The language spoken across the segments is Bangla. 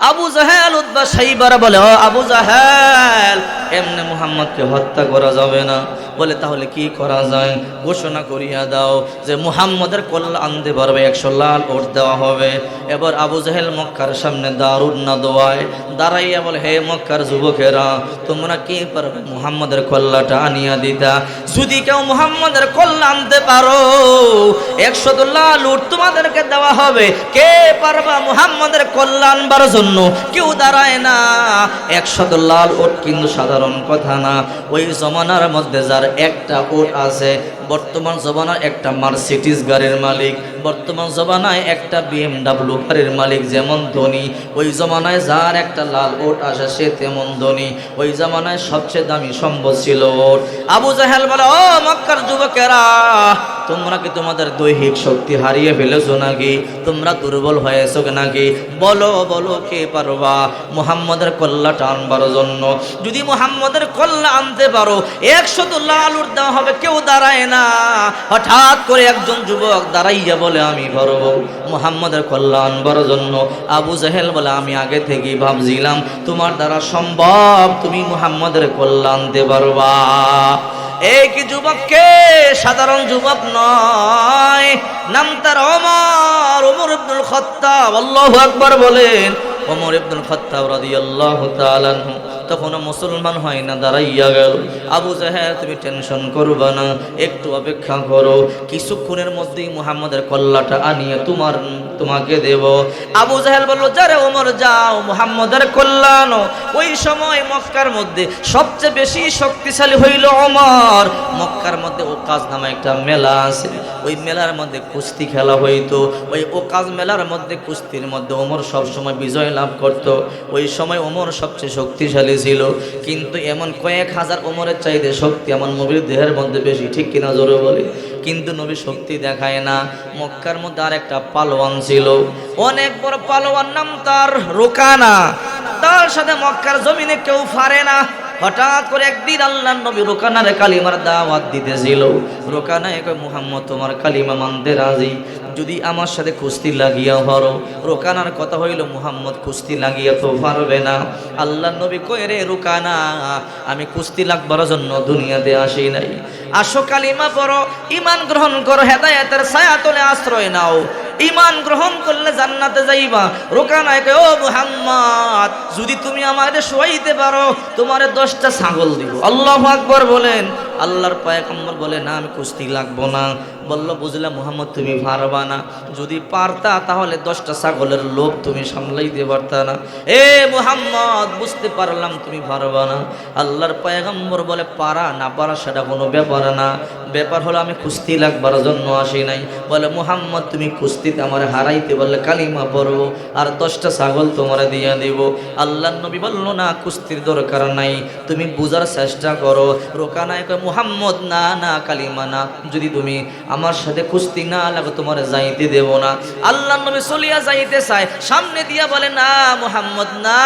আবু জাহেল উদ্বা সাইবার বলে ও আবু জাহেল এমনি মুহাম্মদকে হত্যা করা যাবে না। বলে, তাহলে কি করা যায়? ঘোষণা করিয়া দাও যে, মুহাম্মদের কল্যাণ আনতে পারবে, একশো লাল ওট দেওয়া হবে। এবার আবু জাহেল মক্কার সামনে দারুণ না দোয়ায় দাঁড়াইয়া বলে, হে মক্কার যুবকেরা, তোমরা কি পারবে মুহাম্মদের কল্লাটা আনিয়া দিতা? যদি কেউ মুহাম্মদের কল্লা আনতে পারো, একশো লাল উট তোমাদেরকে দেওয়া হবে। কে পারবা মুহাম্মদের কল্যাণ আনবার জন্য? কেউ দাঁড়ায় না। একশত লাল ওট কিন্তু সাধারণ কথা না। ওই জমানার মধ্যে যার একটা ওট আছে, বর্তমান জমানার একটা মার্সিডিস গাড়ির মালিক, বর্তমান জমানায় একটা বিএমডাব্লিউ গাড়ির মালিক যেমন ধনী, ওই জমানায় যার একটা লাল ওট আসে সে তেমন ধনী। ওই জমানায় সবচেয়ে দামি সম্পদ ছিল ওট আবু জাহেল বলে, ও মক্কার যুবকেরা তোমরা কি তোমাদের দৈহিক শক্তি হারিয়ে ফেলেছো নাকি? তোমরা দুর্বল হয়েছো নাকি? বলো বলো, কে পারবা? মুহাম্মদের কল্লাটা আনবার জন্য। যদি মুহাম্মদের কল্লা আনতে পারো একশো তো লালুর দেওয়া হবে, কেউ দাঁড়ায় না। হঠাৎ করে একজন যুবক দাঁড়াইয়া বলে, আমি পারব। মুহাম্মদের কল্লা আনবার জন্য। আবু জাহেল বলে, আমি আগে থেকেই ভাবছিলাম, তোমার দ্বারা সম্ভব তুমি মুহাম্মদের কল্লা আনতে পারবা। এই কি যুবককে? সাধারণ যুবক নয়। নাম তার অমর ওমর ইবনুল খত্তাব। আল্লাহু আকবার বলেন। ওমর ইবনুল খত্তাব রাদিয়াল্লাহু তাআলা তখনও মুসলমান হয় না, দাঁড়াইয়া গেল। আবু জাহেল, তুমি টেনশন করবা না, একটু অপেক্ষা করো। কিছুক্ষণের মধ্যেই মুহাম্মদের কল্লাটা আনিয়ে তোমার, তোমাকে দেব। আবু জাহেল বলল, যারে ওমর, যাও, মুহাম্মদের কল্যাণ ওই সময় মক্কার মধ্যে সবচেয়ে বেশি শক্তিশালী হইল ওমর। মক্কার মধ্যে ওকাজ নামে একটা মেলা আছে। ওই মেলার মধ্যে কুস্তি খেলা হইতো। ওই ওকাজ মেলার মধ্যে, কুস্তির মধ্যে ওমর সবসময় বিজয় লাভ করত। ওই সময় ওমর সবচেয়ে শক্তিশালী ছিল কিন্তু এমন কয়েক হাজার ওমরের চাইতে শক্তি আমার নবীর দেহের মধ্যে বেশি, ঠিক কিনা জোরে বলে? কিন্তু নবী শক্তি দেখায় না। মক্কার মধ্যে আর একটা পালোয়ান ছিল। অনেক বড় পালোয়ান নাম তার রোকানা। তার সাথে মক্কার জমিনে কেউ ফারে না। হঠাৎ করে একদিন আল্লাহ নবী রোকানারে কালিমার দাওয়াত দিতেছিল। রোকানা এক মুহাম্মদ, তোমার কালিমা মানতে রাজি? যদি আমার সাথে কুস্তি লাগিয়া হরো রোকানার কথা হইল, মুহাম্মদ, কুস্তি লাগিয়া তো পারবে না। আল্লাহ নবী কয়ে, রে রোকানা, আমি কুস্তি লাগবার জন্য দুনিয়াতে আসি নাই। আসো কালিমা পড়ো ইমান গ্রহণ করো, হেদায়েতের ছায়া তোলে আশ্রয় নাও। ইমান গ্রহণ করলে জান্নাতে যাইবা। রোকানায় কয়, ও মোহাম্মদ যদি তুমি আমাদের শোয়াইতে পারো তোমার দশটা ছাগল দিব। আল্লাহ আকবর বলেন। আল্লাহর পায়কম্বর বলে, না, আমি কুস্তি লাগবো না। বলল, বুঝলে মোহাম্মদ, তুমি পারবা না। যদি পারতা, তাহলে দশটা ছাগলের লোভ তুমি সামলাইতে পারতা না। এ মুহাম্মদ, বুঝতে পারলাম তুমি পারবা না। আল্লাহর পায়গম্বর বলে, পারা না পারা, সেটা কোনো ব্যাপার না। ব্যাপার হলো, আমি কুস্তি লাগবার জন্য আসি নাই। বলে, মোহাম্মদ, তুমি কুস্তিতে আমার হারাইতে বললে কালিমা পড়ব আর দশটা ছাগল তোমার দিয়ে দিব। আল্লাহ নবী বলল, না, কুস্তির দরকার নাই। তুমি বুঝার চেষ্টা করো। রোকানায় মুহাম্মদ, না না, কালিমা, না। যদি তুমি আমার সাথে কুস্তি না লাগে, তোমার যাইতে দেব না। আল্লাহ নবী চলিয়া যাইতে চায়, সামনে দিয়া বলে, না, মুহাম্মদ, না।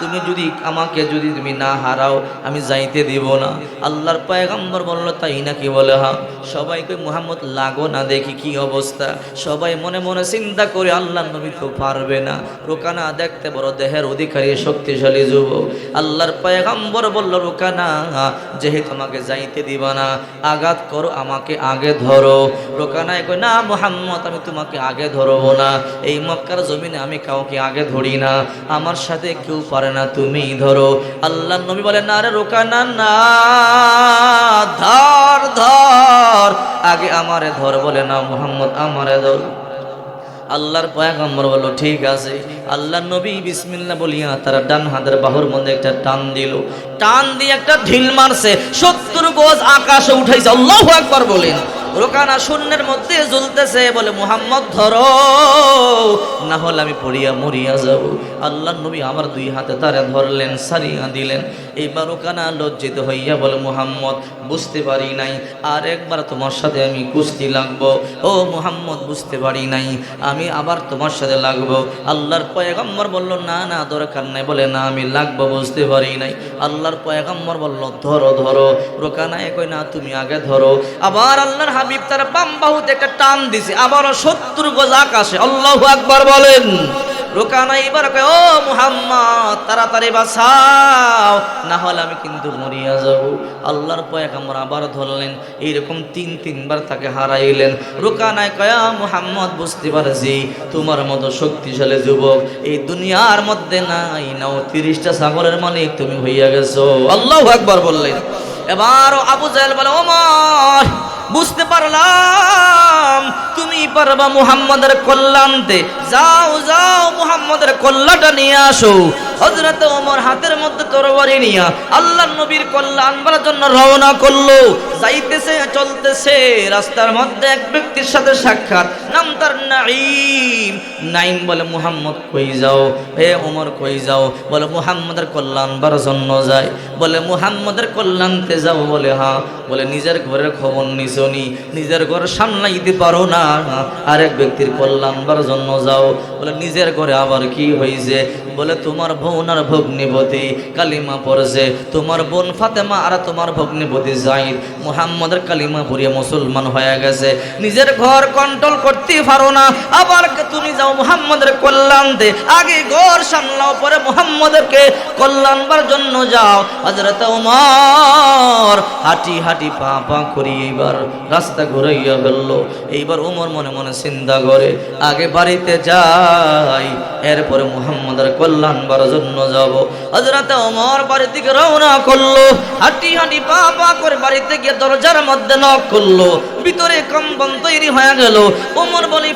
তুমি যদি আমাকে, যদি তুমি না হারাও, আমি যাইতে দিব না। আল্লাহর পায়গাম্বর বলল, তাই নাকি বলে, হা? সবাইকে মুহাম্মদ, লাগো না, দেখি কি অবস্থা। সবাই মনে মনে চিন্তা করে, আল্লাহ নবী তো পারবে না। রোকানা দেখতে বড় দেহের অধিকারী, শক্তিশালী যুব আল্লাহর পায়গাম্বর বলল, রোকানা যেহেতু আমাকে যাইতে দিবা না। আঘাত করো আমাকে, আগে ধরো। রোকানায় কই না মোহাম্মদ, আমি তোমাকে আগে ধরবো না। এই মক্কার জমিনে আমি কাউকে আগে ধরি না। আমার সাথে কেউ পারে না, তুমি ধরো। আল্লাহ নবী বলে না রে রোকানা, না, ধর ধর। আগে আমারে ধর বলে, না মোহাম্মদ, আমারে ধর। আল্লাহর পয়াগম্বর বলল, ঠিক আছে। আল্লাহ নবী বিসমিল্লা বলিয়া তারা ডান হাতের বাহুর মধ্যে একটা টান দিল। টান দিয়ে একটা ঢিল মারছে। সত্তর গোজ আকাশে উঠাইছে। আল্লাহ একবার বলেন। রোকানা শূন্যের মধ্যে ঝুলতেছে বলে, মুহাম্মদ, ধরো। না হলে আমি পড়িয়া মরিয়া যাব। আল্লাহ নবী আমার দুই হাতে তারা ধরলেন, সারিয়া দিলেন। এইবার রোকানা লজ্জিত হইয়া বলে, মুহাম্মদ, বুঝতে পারি নাই। আর একবার তোমার সাথে আমি কুস্তি লাগবো। ও মুহাম্মদ, বুঝতে পারি নাই। আমি আবার তোমার সাথে লাগবো। আল্লাহর পয়গম্বর বলল, না না, দরকার নাই। বলে, না, আমি লাগবো, বুঝতে পারি নাই। আল্লাহর পয়গম্বর বলল, ধরো ধরো। রোকানায় কই না, তুমি আগে ধরো। আবার আল্লাহর হাবিব তার বাম বাহুতে একটা টান দিছে, আবারও সত্তর গজ আকাশে। আল্লাহ আকবার বলেন। রোকানা এবার কয়, ও মুহাম্মদ, তাড়াতাড়ি বাঁচাও, না হলে আমি কিন্তু মরিয়া যাব। আল্লাহর পয়গাম্বর আবার ধরলেন, এইরকম তিন, তিনবার তাকে হারাইলেন। রোকানায় কয়া মুহাম্মদ, বুঝতে পারছি, তোমার মতো শক্তিশালী যুবক এই দুনিয়ার মধ্যে নাই নাও তিরিশটা সাগরের মালিক, তুমি হইয়া গেছো। আল্লাহ একবার বললেন। এবার আবু জাহেল বলে, ওমর বুঝতে পারলাম। তুমি পারবা মুহাম্মাদের কল্যাণতে। যাও যাও মুহাম্মাদের কল্যাণটা নিয়ে আসো। হজরত ওমর হাতের মধ্যে তরবারি নিয়া আল্লাহ নবীর কল্যাণ আনবার জন্য রওনা করল। যাইতেছে, চলতেছে, রাস্তার মধ্যে এক ব্যক্তির সাথে সাক্ষাৎ। নাম তার নাইম নাইম বলে, মুহাম্মদ, কই যাও? হে ওমর, কই যাও? বলে, মুহাম্মাদের কল্যাণ আনবার জন্য যায় বলে, মুহাম্মাদের কল্যাণতে যাও বলে হ্যাঁ। বলে, নিজের ঘরের খবর নিছনি নিজের ঘর সামলাইতে পারো না। আরেক ব্যক্তির কল্যাণ কল্যাণবার জন্য যাও। বলে, নিজের ঘরে আবার কি হয়েছে বলে, তোমার বোন আর ভগ্নিপতি। কালিমা পড়ছে, তোমার বোন ফাতেমা আর তোমার ভগ্নিপতি জাহিদ মুহাম্মদের কালিমা পড়িয়ে মুসলমান হয়ে গেছে। নিজের ঘর কন্ট্রোল করতে পারো না। আবার তুমি যাও মুহাম্মদের কল্যাণ দে। আগে ঘর সামলাও, পরে মুহাম্মদকে কল্যাণবার জন্য যাও। হজরত উমর হাঁটি হাঁটি পা পা করি এইবার রাস্তা ঘুরাইয়া ফেলল। এইবার উমর মনে মনে চিন্তা করে, আগে বাড়িতে যাই, এরপরে মুহাম্মদের কল্যাণবার জন্য যাব। হজরত ওমর বাড়ি থেকে রওনা করল। হাঁটি হাঁটি পা পা করে বাড়িতে গিয়ে দরজার মধ্যে নক করল। ভিতরে কম্বন তৈরি হয়ে গেল। ওমর বলি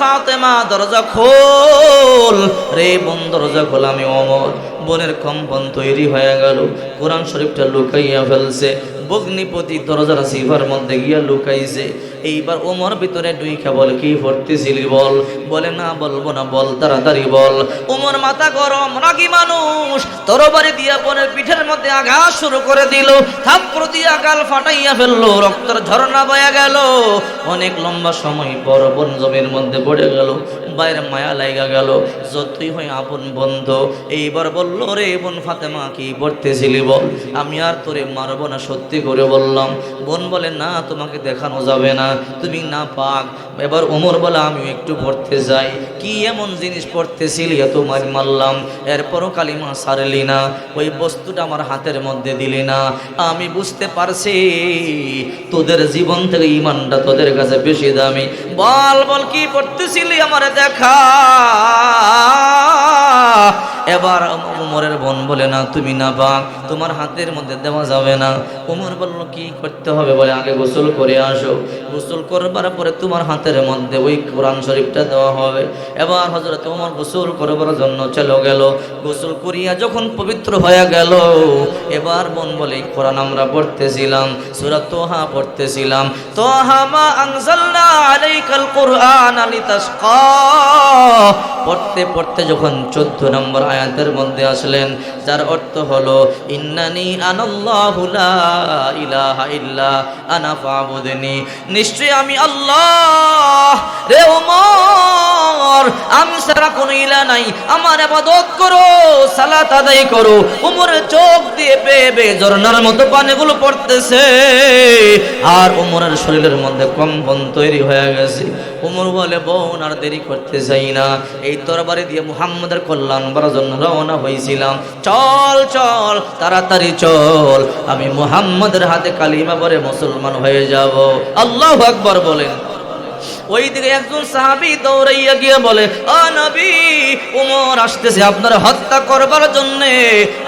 ফাতেমা, দরজা খোল। রে বোন, দরজা খোল আমি অমর বোনের কম্পন তৈরি হয়ে গেল। কোরআন শরীফটা লুকাইয়া ফেলছে। বগ্নিপতি দরজার সিভার মধ্যে গিয়া লুকাইছে। এইবার ওমর ভিতরে ডুইখা বল কি ভর্তিছিলি বল? বলে, না বলব না, বল, তাড়াতাড়ি বল। ওমর মাথা গরম, রাগি মানুষ, তরবারি দিয়া বোনের পিঠের মধ্যে আঘাত শুরু করে দিল। থাপ্পড় দিয়া গাল ফাটাইয়া ফেলল, রক্তের ঝরনা বয়া গেল। অনেক লম্বা সময় পর বন জমির মধ্যে পড়ে গেল। বাইরে মায়া লাইগা গেল। যতই হয় আপন বন্ধ, এইবার বলল, রে বোন ফাতেমা, কি পড়তেছিলি বল? আমি আর তোরে মারবো না, সত্যি করে বললাম। বোন বলে, না, তোমাকে দেখানো যাবে না, তুমি না পাক। এবার ওমর বলে আমি একটু পড়তে যাই। কি এমন জিনিস পড়তেছিলি? এত মারি মারলাম। এরপরও কালিমা সারলি না, ওই বস্তুটা আমার হাতের মধ্যে দিলি না। আমি বুঝতে পারছি, তোদের জীবন থেকে ইমানটা তোদের কাছে বেশি দামি। বল বল, কি পড়তেছিলি আমার দেখা? এবার উমরের বোন বলে, না, তুমি না বাঘ তোমার হাতের মধ্যে দেওয়া যাবে না। উমর বলল, কি করতে হবে বলে আগে গোসল করে আসো। গোসল করবার পরে তোমার হাতের মধ্যে ওই কোরআন শরীফটা দেওয়া হবে। এবার হজরত উমর গোসল করবার জন্য চলে গেল। গোসল করিয়া যখন পবিত্র হয়ে গেল, এবার বোন বলে কোরআন আমরা পড়তেছিলাম, সুরা তোহা পড়তেছিলাম। তোহা মা আনজালনা আলাইকাল কোরআন লিতাসকা পড়তে পড়তে যখন চোদ্দ নম্বর আয়াতের মধ্যে আসলেন, যার অর্থ হলো, ইন্নানি আনাল্লাহু লা ইলাহা ইল্লা আনা ফাবুদনি। নিশ্চয়ই আমি আল্লাহ রে ওমর, আমি ছাড়া কোনো ইলা নাই। আমার আবাদত করো, সালাত আদায় করো। উমরের চোখ দিয়ে বেয়ে বেয়ে ঝর্ণার মতো পানিগুলো পড়তেছে। আর উমরের শরীরের মধ্যে কম্পন তৈরি হয়ে গেছে। উমর বলে, বোন, আর দেরি করতে চাই না। এই তরবারি দিয়ে মুহাম্মদের কল্যাণ জন্য রওনা হয়েছিলাম। চল চল, তাড়াতাড়ি চল, আমি মুহাম্মদের হাতে কালিমা পরে মুসলমান হয়ে যাব। আল্লাহ আকবর বলেন। ওই দিকে একজন সাহাবি দৌড়াইয়া গিয়ে বলে ও নবী, উমর আসতেছে, আপনার হত্যা করবার জন্য।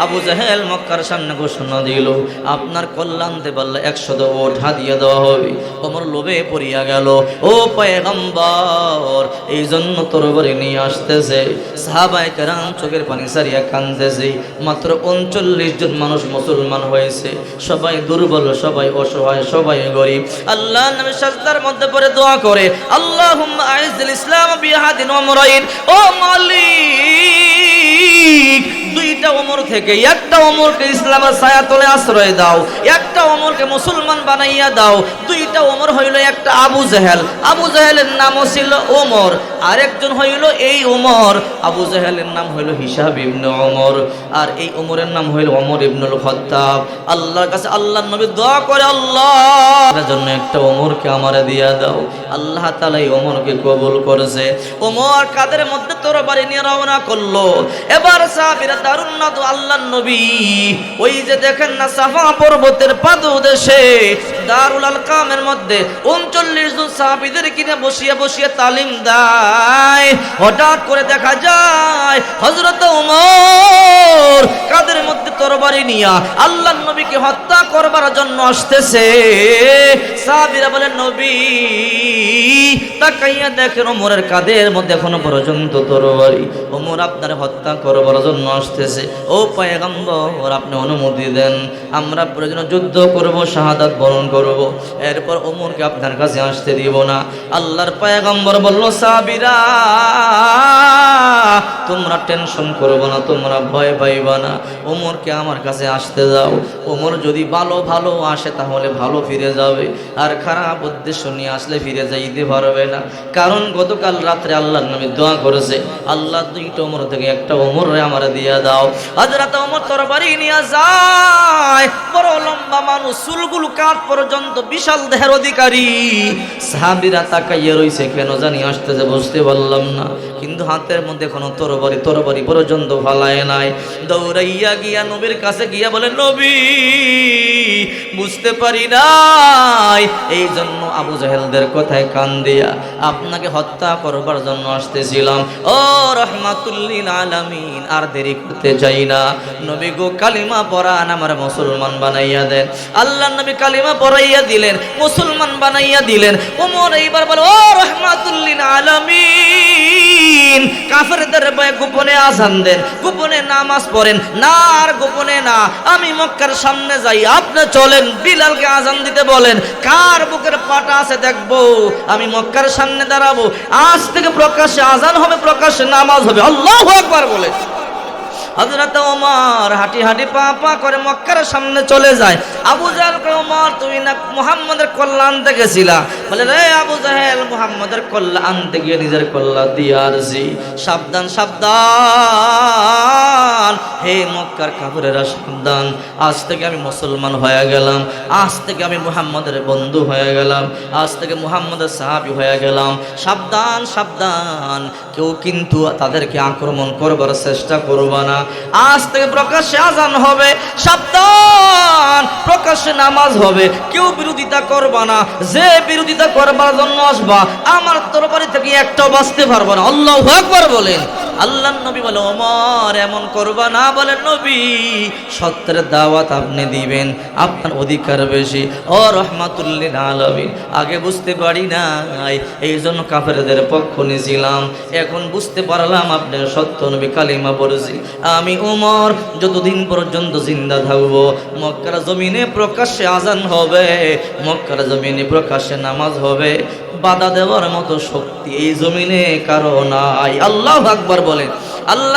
আবু জাহেল মক্কার সামনে ঘোষণা দিল, আপনার কল্যাণ দেবাল্লা একশত ওট হাদিয়ে দেওয়া হবে। ওমর লোভে পড়িয়া গেল, ও পয়গম্বর এই জন্য তরবারি নিয়ে আসতেছে। সাহাবাই কেরাম চোখের পানি সারিয়া কানতেছে মাত্র উনচল্লিশ জন মানুষ মুসলমান হয়েছে। সবাই দুর্বল, সবাই অসহায়, সবাই গরিব। আল্লাহ নামে সাজদার মধ্যে পড়ে দোয়া করে আল্লাহুম্মা আইজিল ইসলাম বিহাদিন ওমরাইন ও মালিক দুইটা ওমর থেকে একটা ওমরকে ইসলামের ছায়া তলে আশ্রয় দাও, একটা ওমরকে মুসলমান বানাইয়া দাও, দুইটা ওমর হইল একটা আবু জাহেল। আবু জাহেলের নামও ছিল ওমর, আরেকজন হইল এই ওমর। আবু জাহেলের নাম হইল হিসাব ইবনে ওমর, আর এই ওমরের নাম হইল ওমর ইবনুল খত্তাব। আল্লাহর কাছে আল্লাহ নবী দোয়া করে, আল্লাহ জন্য একটা ওমরকে আমারে দিয়া দাও। আল্লাহ তাআলা এই ওমরকে কবুল করেছে। ওমর কাদের মধ্যে তোর বাড়ি নিয়ে রওনা করল? এবার সাহাবীরা দারুণ না আল্লাহ নবী ওই যে দেখেন না সাফা পর্বতের পাদদেশে দারুল আলকামের মধ্যে উনচল্লিশ জন সাহাবীদের কিনে বসিয়ে বসিয়ে তালিম দেয়। হঠাৎ করে দেখা যায় হজরত ওমর কাদের মধ্যে তরবারি নিয়া আল্লাহ নবীকে হত্যা করবার জন্য আসতেছে। সাহাবীরা বলেন নবী, তাকাইয়া দেখেন ওমরের কাদের মধ্যে এখনও পর্যন্ত তরবারি। ওমর আপনার হত্যা করবার জন্য আসতেছে। ও পায়গাম্বর, আপনি অনুমতি দেন। আমরা প্রয়োজন যুদ্ধ করব, শাহাদাত বরণ করব। এরপর ওমরকে আপনার কাছে আসতে দিব না। আল্লাহর পায়গাম্বর বলল, সাবিরা, তোমরা টেনশন করব না, তোমরা ভয় পাইবা না। ওমরকে আমার কাছে আসতে দাও। ওমর যদি ভালো ভালো আসে, তাহলে ভালো ফিরে যাবে। আর খারাপ উদ্দেশ্য নিয়ে আসলে ফিরে যাইতে পারবে না। কারণ গতকাল রাত্রে আল্লাহর নামে দোয়া করেছে, আল্লাহ দুইটা ওমর থেকে একটা ওমর আমার দিয়ে দাও। হাজরাত ওমর তোর বাড়ি নিয়ে যায়, বড় লম্বা মানুষ চুলগুলো কাঠ পর্যন্ত বিশাল দেহের অধিকারী। সাহাবিরা তাকাইয়া রইছে, কেন জানি আসতেছে বুঝতে পারলাম না। কিন্তু হাতের মধ্যে কোনো তরবারি তরবারি পর্যন্ত ফালায় নাই। দৌড়াইয়া গিয়া নবীর কাছে গিয়া বলে, নবী, বুঝতে পারি নাই। এই জন্য আবু জাহেলদের কথায় কান দিয়া আপনাকে হত্যা করবার জন্য আসতেছিলাম। ও রহমাতুল্লিন আলামিন, আর দেরি করতে চাই না। নবী গো, কালিমা পড়ান, আমার মুসলমান বানাইয়া দেন। আল্লাহ নবী কালিমা পড়াইয়া দিলেন, মুসলমান বানাইয়া দিলেন। ওমর এইবার বলে, ও রহমাতুল্লিন আলামিন! কাফেরদের ভয়ে গোপনে আজান দেন, গোপনে নামাজ পড়েন। না, আর গোপনে না, আমি মক্কার সামনে যাই। আপনি চলেন, বিলালকে আজান দিতে বলেন। কার বুকের পাটা আছে দেখব। আমি মক্কার সামনে দাঁড়াবো। আজ থেকে প্রকাশ্যে আজান হবে, প্রকাশ্যে নামাজ হবে। আল্লাহ একবার বলে। হজরত ওমর হাঁটি হাঁটি পা পা করে মক্কার সামনে চলে যায়। আবু জাহেল ওমর তুমি না মুহাম্মদের কল্যাণ গেছিলা? বলে, রে আবু জাহেল, মুহাম্মদের কল্যাণ আনতে গিয়ে নিজের কল্লা দিয়ে আসছি সাবধান সাবধান। হে মক্কার কাপড়েরা সাবধান। আজ থেকে আমি মুসলমান হয়ে গেলাম। আজ থেকে আমি মুহাম্মদের বন্ধু হয়ে গেলাম। আজ থেকে মুহাম্মদের সাহাবি হয়ে গেলাম। সাবধান সাবধান। কেউ কিন্তু তাদেরকে আক্রমণ করবার চেষ্টা করবা না। আজ থেকে প্রকাশ্যে আজান হবে, সাবধান, প্রকাশ্যে নামাজ হবে। কেউ বিরোধিতা করবা না, যে বিরোধিতা করবার জন্য আসবা, আমার তরবারি থেকে একটাও বাঁচতে পারব না। আল্লাহ একবার বলেন। আল্লাহ নবী বলে, ওমর, এমন করবা না, বলে নবী, সত্যের দাওয়াত আপনি দিবেন, আপনার অধিকার বেশি। ও রহমাতুল্লিন আলমী আগে বুঝতে পারি নাই এই জন্য কাফেরদের পক্ষ নিয়েছিলাম। এখন বুঝতে পারলাম আপনি সত্য নবী কালিমা পড়েছি আমি উমর যতদিন পর্যন্ত জিন্দা থাকব, মক্কার জমিনে প্রকাশ্যে আজান হবে, মক্কার জমিনে প্রকাশ্যে নামাজ হবে। বাধা দেওয়ার মতো শক্তি এই জমিনে কারও নাই। আল্লাহ আকবর বলেন আল্লাহ